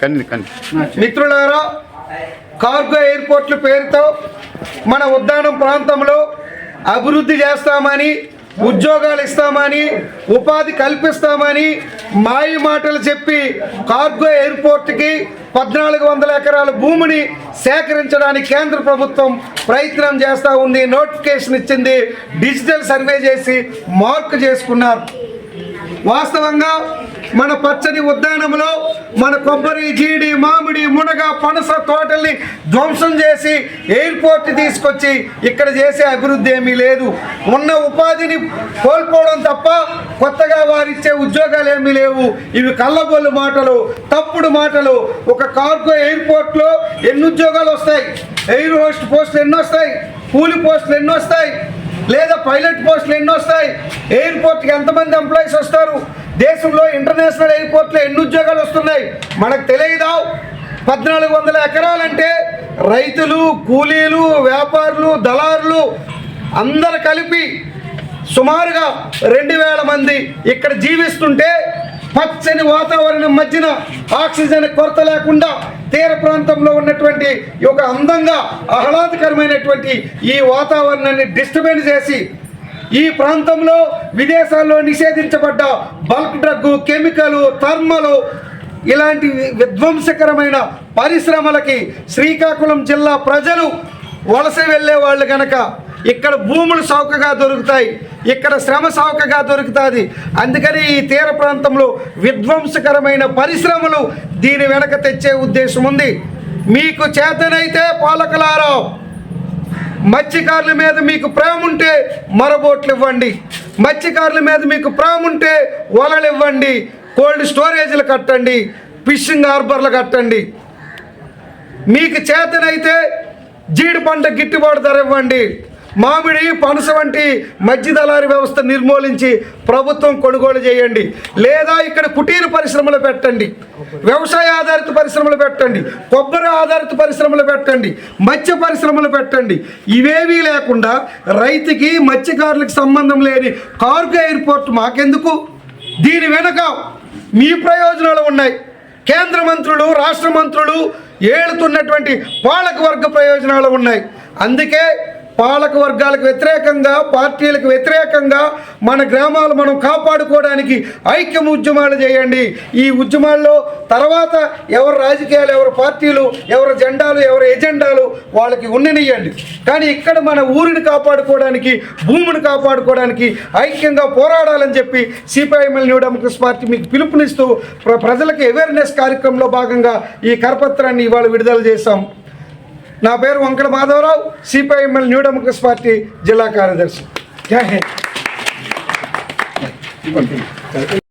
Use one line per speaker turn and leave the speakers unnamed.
కండి కండి
మిత్రులారా కార్గో ఎయిర్పోర్ట్ల పేరుతో మన ఉద్యానం ప్రాంతంలో అభివృద్ధి చేస్తామని ఉద్యోగాలు ఇస్తామని ఉపాధి కల్పిస్తామని మాయ మాటలు చెప్పి కార్గో ఎయిర్పోర్ట్కి పద్నాలుగు వందల ఎకరాల భూమిని సేకరించడానికి కేంద్ర ప్రభుత్వం ప్రయత్నం చేస్తూ ఉంది. నోటిఫికేషన్ ఇచ్చింది. డిజిటల్ సర్వే చేసి మార్క్ చేసుకున్నారు. వాస్తవంగా మన పచ్చని ఉద్యానంలో మన కొబ్బరి జీడి మామిడి మునగ పనస తోటల్ని ధ్వంసం చేసి ఎయిర్పోర్ట్ తీసుకొచ్చి ఇక్కడ చేసే అభివృద్ధి ఏమీ లేదు. ఉన్న ఉపాధిని కోల్పోవడం తప్ప కొత్తగా వారిచ్చే ఉద్యోగాలు ఏమీ లేవు. ఇవి కళ్ళబొల్లు మాటలు తప్పుడు మాటలు. ఒక కార్గో ఎయిర్పోర్ట్లో ఎన్ని ఉద్యోగాలు వస్తాయి? ఎయిర్ హోస్ట్ పోస్టులు ఎన్ని వస్తాయి కూలి పోస్టులు ఎన్ని వస్తాయి పైలట్ పోస్టులు ఎన్ని వస్తాయి? ఎయిర్పోర్ట్కి ఎంతమంది ఎంప్లాయీస్ వస్తారు? దేశంలో ఇంటర్నేషనల్ ఎయిర్పోర్ట్లో ఎన్ని ఉద్యోగాలు వస్తున్నాయి? మనకు తెలియదా? పద్నాలుగు వందల ఎకరాలంటే రైతులు కూలీలు వ్యాపారులు దళారులు అందరు కలిపి సుమారుగా రెండు వేల మంది ఇక్కడ జీవిస్తుంటే పచ్చని వాతావరణం మధ్యన ఆక్సిజన్ కొరత లేకుండా తీర ప్రాంతంలో ఉన్నటువంటి ఈ ఒక అందంగా ఆహ్లాదకరమైనటువంటి ఈ వాతావరణాన్ని డిస్టర్బెన్స్ చేసి ఈ ప్రాంతంలో విదేశాల్లో నిషేధించబడ్డ బల్క్ డ్రగ్ కెమికల్ థర్మలు ఇలాంటి విధ్వంసకరమైన పరిశ్రమలకి శ్రీకాకుళం జిల్లా ప్రజలు వలస వెళ్ళే వాళ్ళు కనుక ఇక్కడ భూములు సౌకగా దొరుకుతాయి. ఇక్కడ శ్రమ సౌకగా దొరుకుతుంది. అందుకని ఈ తీర ప్రాంతంలో విధ్వంసకరమైన పరిశ్రమలు దీని వెనక తెచ్చే ఉద్దేశం ఉంది. మీకు చేతనైతే పాలకులారా మత్స్యకారుల మీద మీకు ప్రేమ ఉంటే మరబోట్లు ఇవ్వండి మత్స్యకారుల మీద మీకు ప్రేమ ఉంటే వలలు ఇవ్వండి కోల్డ్ స్టోరేజ్లు కట్టండి. ఫిషింగ్ హార్బర్లు కట్టండి. మీకు చేతనైతే జీడి పంట గిట్టుబాటు ధర ఇవ్వండి. మామిడి పనస వంటి మధ్య దళారి వ్యవస్థ నిర్మూలించి ప్రభుత్వం కొనుగోలు చేయండి. లేదా ఇక్కడ కుటీర పరిశ్రమలు పెట్టండి. వ్యవసాయ ఆధారిత పరిశ్రమలు పెట్టండి. కొబ్బరి ఆధారిత పరిశ్రమలు పెట్టండి. మత్స్య పరిశ్రమలు పెట్టండి. ఇవేవీ లేకుండా రైతుకి మత్స్యకారులకు సంబంధం లేని కార్గో ఎయిర్పోర్ట్ మాకెందుకు? దీని వెనుక మీ ప్రయోజనాలు ఉన్నాయి. కేంద్ర మంత్రులు రాష్ట్ర మంత్రులు ఏలుతున్నటువంటి పాలక వర్గ ప్రయోజనాలు ఉన్నాయి. అందుకే పాలక వర్గాలకు వ్యతిరేకంగా పార్టీలకు వ్యతిరేకంగా మన గ్రామాలు మనం కాపాడుకోవడానికి ఐక్యం ఉద్యమాలు చేయండి. ఈ ఉద్యమాల్లో తర్వాత ఎవరు రాజకీయాలు ఎవరు పార్టీలు ఎవరు జెండాలు ఎవరు ఎజెండాలు వాళ్ళకి ఉండనియండి కానీ ఇక్కడ మన ఊరిని కాపాడుకోవడానికి భూమిని కాపాడుకోవడానికి ఐక్యంగా పోరాడాలని చెప్పి సిపిఐఎంఎల్ న్యూ డెమోక్రస్ పార్టీ మీకు పిలుపునిస్తూ ప్ర- ప్రజలకు అవేర్నెస్ కార్యక్రమంలో భాగంగా ఈ కరపత్రాన్ని ఇవాళ విడుదల చేశాం. నా పేరు Venkata Madhavarao CPIML new democracy party జిల్లా కార్యదర్శి. జై హింద్.